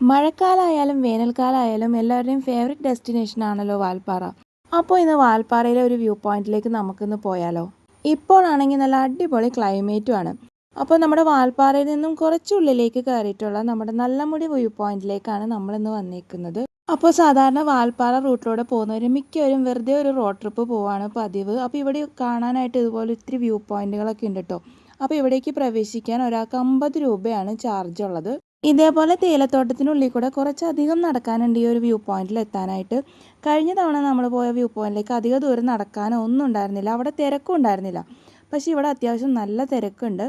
മഴക്കാലമായാലും വേനൽക്കാലമായാലും എല്ലാവരുടെയും favourite destination ആണല്ലോ വാൽപ്പാറ. അപ്പോൾ ഇന്ന് വാൽപ്പാറയിലെ ഒരു വ്യൂ പോയിന്റിലേക്ക് നമുക്കിന്ന് പോയാലോ? ഇപ്പോഴാണെങ്കിൽ നല്ല അടിപൊളി ക്ലൈമറ്റുമാണ് അപ്പോൾ നമ്മുടെ വാൽപ്പാറയിൽ നിന്നും കുറച്ചുള്ളിലേക്ക് കയറിയിട്ടുള്ള നമ്മുടെ നല്ലമുടി വ്യൂ പോയിന്റിലേക്കാണ് നമ്മളിന്ന് വന്നിരിക്കുന്നത് അപ്പോൾ സാധാരണ വാൽപ്പാറ റൂട്ടിലൂടെ പോകുന്നവർ മിക്കവരും വെറുതെ ഒരു റോഡ് ട്രിപ്പ് പോവാണ് പതിവ്. അപ്പോൾ ഇവിടെ കാണാനായിട്ട് ഇതുപോലെ ഒത്തിരി വ്യൂ പോയിന്റുകളൊക്കെ ഉണ്ട് കേട്ടോ അപ്പോൾ ഇവിടേക്ക് പ്രവേശിക്കാൻ ഒരാൾക്ക് അമ്പത് രൂപയാണ് ചാർജ് ഉള്ളത്. ഇതേപോലെ തേയിലത്തോട്ടത്തിനുള്ളിൽ കൂടെ കുറച്ചധികം നടക്കാനുണ്ട് ഈ ഒരു വ്യൂ പോയിന്റിൽ എത്താനായിട്ട്. കഴിഞ്ഞ തവണ നമ്മൾ പോയ വ്യൂ പോയിന്റിലേക്ക് അധിക ദൂരം നടക്കാനോ ഒന്നും ഉണ്ടായിരുന്നില്ല. അവിടെ തിരക്കും ഉണ്ടായിരുന്നില്ല. പക്ഷേ ഇവിടെ അത്യാവശ്യം നല്ല തിരക്കുണ്ട്.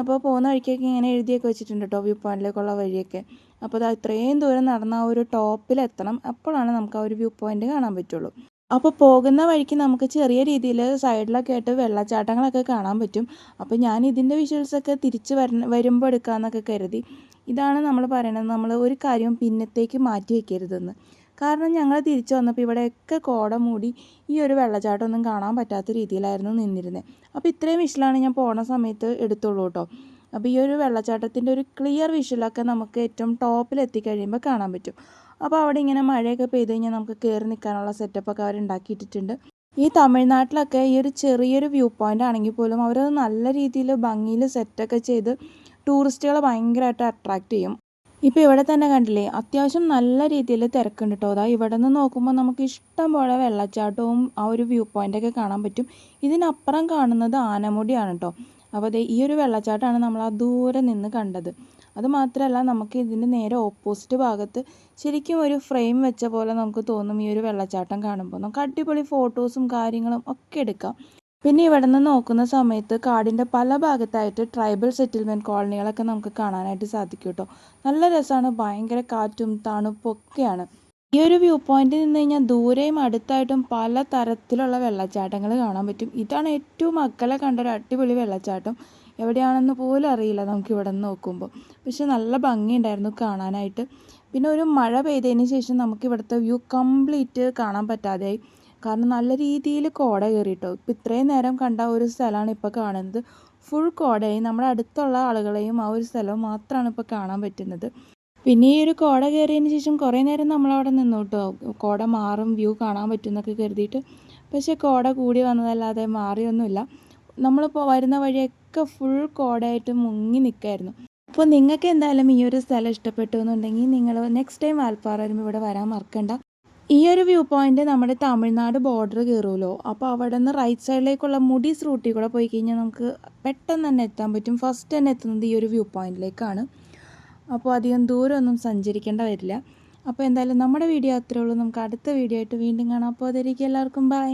അപ്പോൾ പോകുന്ന വഴിക്കൊക്കെ ഇങ്ങനെ എഴുതിയൊക്കെ വെച്ചിട്ടുണ്ട് കേട്ടോ വ്യൂ പോയിന്റിലേക്കുള്ള വഴിയൊക്കെ. അപ്പോൾ അത് ഇത്രയും ദൂരം നടന്ന ആ ഒരു ടോപ്പിലെത്തണം അപ്പോഴാണ് നമുക്ക് ആ ഒരു വ്യൂ പോയിന്റ് കാണാൻ പറ്റുള്ളൂ. അപ്പോൾ പോകുന്ന വഴിക്ക് നമുക്ക് ചെറിയ രീതിയിൽ സൈഡിലൊക്കെ ആയിട്ട് വെള്ളച്ചാട്ടങ്ങളൊക്കെ കാണാൻ പറ്റും. അപ്പോൾ ഞാൻ ഇതിന്റെ വിഷ്വൽസൊക്കെ തിരിച്ച് വര വരുമ്പോൾ എടുക്കാമെന്നൊക്കെ കരുതി. ഇതാണ് നമ്മൾ പറയുന്നത് നമ്മൾ ഒരു കാര്യം പിന്നത്തേക്ക് മാറ്റി വയ്ക്കരുതെന്ന് കാരണം ഞങ്ങൾ തിരിച്ചു വന്നപ്പോൾ ഇവിടെയൊക്കെ കോട മൂടി ഈ ഒരു വെള്ളച്ചാട്ടമൊന്നും കാണാൻ പറ്റാത്ത രീതിയിലായിരുന്നു നിന്നിരുന്നത് അപ്പോൾ ഇത്രയും വിഷലാണ് ഞാൻ പോണ സമയത്ത് എടുത്തുള്ളൂ കേട്ടോ അപ്പോൾ ഈ ഒരു വെള്ളച്ചാട്ടത്തിന്റെ ഒരു ക്ലിയർ വിഷലൊക്കെ നമുക്ക് ഏറ്റവും ടോപ്പിൽ എത്തിക്കഴിയുമ്പോൾ കാണാൻ പറ്റും. അപ്പോൾ അവിടെ ഇങ്ങനെ മഴയൊക്കെ പെയ്ത് കഴിഞ്ഞാൽ നമുക്ക് കയറി നിൽക്കാനുള്ള സെറ്റപ്പൊക്കെ അവർ ഉണ്ടാക്കിയിട്ടിട്ടുണ്ട്. ഈ തമിഴ്നാട്ടിലൊക്കെ ഈ ഒരു ചെറിയൊരു വ്യൂ പോയിന്റ് ആണെങ്കിൽ പോലും അവരത് നല്ല രീതിയിൽ ഭംഗിയിൽ സെറ്റൊക്കെ ചെയ്ത് ടൂറിസ്റ്റുകളെ ഭയങ്കരമായിട്ട് അട്രാക്റ്റ് ചെയ്യും. ഇപ്പോൾ ഇവിടെ തന്നെ കണ്ടില്ലേ അത്യാവശ്യം നല്ല രീതിയിൽ തിരക്കുണ്ട് കേട്ടോ അതാ ഇവിടെ നിന്ന് നോക്കുമ്പോൾ നമുക്ക് ഇഷ്ടം പോലെ വെള്ളച്ചാട്ടവും ആ ഒരു വ്യൂ പോയിന്റൊക്കെ കാണാൻ പറ്റും. ഇതിനപ്പുറം കാണുന്നത് ആനമുടിയാണ് കേട്ടോ അപ്പോൾ അതെ ഈ ഒരു വെള്ളച്ചാട്ടമാണ് നമ്മൾ ആ ദൂരെ നിന്ന് കണ്ടത്. അതുമാത്രമല്ല നമുക്ക് ഇതിന്റെ നേരെ ഓപ്പോസിറ്റ് ഭാഗത്ത് ശരിക്കും ഒരു ഫ്രെയിം വെച്ച പോലെ നമുക്ക് തോന്നും ഈ ഒരു വെള്ളച്ചാട്ടം കാണുമ്പോൾ. നമുക്ക് അടിപൊളി ഫോട്ടോസും കാര്യങ്ങളും ഒക്കെ എടുക്കാം. പിന്നെ ഇവിടെ നിന്ന് നോക്കുന്ന സമയത്ത് കാടിന്റെ പല ഭാഗത്തായിട്ട് ട്രൈബൽ സെറ്റിൽമെന്റ് കോളനികളൊക്കെ നമുക്ക് കാണാനായിട്ട് സാധിക്കും കേട്ടോ. നല്ല രസമാണ്. ഭയങ്കര കാറ്റും തണുപ്പും ഒക്കെയാണ്. ഈ ഒരു വ്യൂ പോയിന്റിൽ നിന്ന് കഴിഞ്ഞാൽ ദൂരെയും അടുത്തായിട്ടും പല തരത്തിലുള്ള വെള്ളച്ചാട്ടങ്ങൾ കാണാൻ പറ്റും. ഇതാണ് ഏറ്റവും മക്കളെ കണ്ട ഒരു അടിപൊളി വെള്ളച്ചാട്ടം. എവിടെയാണെന്ന് പോലും അറിയില്ല നമുക്ക് ഇവിടെ നിന്ന് നോക്കുമ്പോൾ. പക്ഷെ നല്ല ഭംഗിയുണ്ടായിരുന്നു കാണാനായിട്ട്. പിന്നെ ഒരു മഴ പെയ്തതിന് ശേഷം നമുക്ക് ഇവിടുത്തെ വ്യൂ കംപ്ലീറ്റ് കാണാൻ പറ്റാതെയായി. കാരണം നല്ല രീതിയിൽ കോട കയറിയിട്ടോ. ഇപ്പം ഇത്രയും നേരം കണ്ട ഒരു സ്ഥലമാണ് ഇപ്പോൾ കാണുന്നത്. ഫുൾ കോടയായി. നമ്മുടെ അടുത്തുള്ള ആളുകളെയും ആ ഒരു സ്ഥലവും മാത്രമാണ് ഇപ്പോൾ കാണാൻ പറ്റുന്നത്. പിന്നെ ഈ ഒരു കോട കയറിയതിന് ശേഷം കുറേ നേരം നമ്മളവിടെ നിന്നു കേട്ടോ കോട മാറും വ്യൂ കാണാൻ പറ്റും എന്നൊക്കെ കരുതിയിട്ട്. പക്ഷേ കോട കൂടി വന്നതല്ലാതെ മാറിയൊന്നുമില്ല. നമ്മളിപ്പോൾ വരുന്ന വഴിയൊക്കെ ഫുൾ കോടയായിട്ട് മുങ്ങി നിൽക്കായിരുന്നു അപ്പോൾ നിങ്ങൾക്ക് എന്തായാലും ഈ ഒരു സ്ഥലം ഇഷ്ടപ്പെട്ടു എന്നുണ്ടെങ്കിൽ നിങ്ങൾ നെക്സ്റ്റ് ടൈം വാൽപ്പാറ വരുമ്പോൾ ഇവിടെ വരാൻ മറക്കണ്ട. ഈ ഒരു വ്യൂ പോയിന്റ് നമ്മുടെ തമിഴ്നാട് ബോർഡർ കയറുമല്ലോ. അപ്പോൾ അവിടെ നിന്ന് റൈറ്റ് സൈഡിലേക്കുള്ള മുഡീസ് റൂട്ടിൽ കൂടെ പോയി കഴിഞ്ഞാൽ നമുക്ക് പെട്ടെന്ന് തന്നെ എത്താൻ പറ്റും. ഫസ്റ്റ് തന്നെ എത്തുന്നത് ഈ ഒരു വ്യൂ പോയിന്റിലേക്കാണ് അപ്പോൾ അധികം ദൂരമൊന്നും സഞ്ചരിക്കേണ്ട വരില്ല. അപ്പോൾ എന്തായാലും നമ്മുടെ വീഡിയോ അത്രേ ഉള്ളൂ. നമുക്ക് അടുത്ത വീഡിയോ ആയിട്ട് വീണ്ടും കാണാം. അപ്പോൾ അതായിരിക്കും എല്ലാവർക്കും ബൈ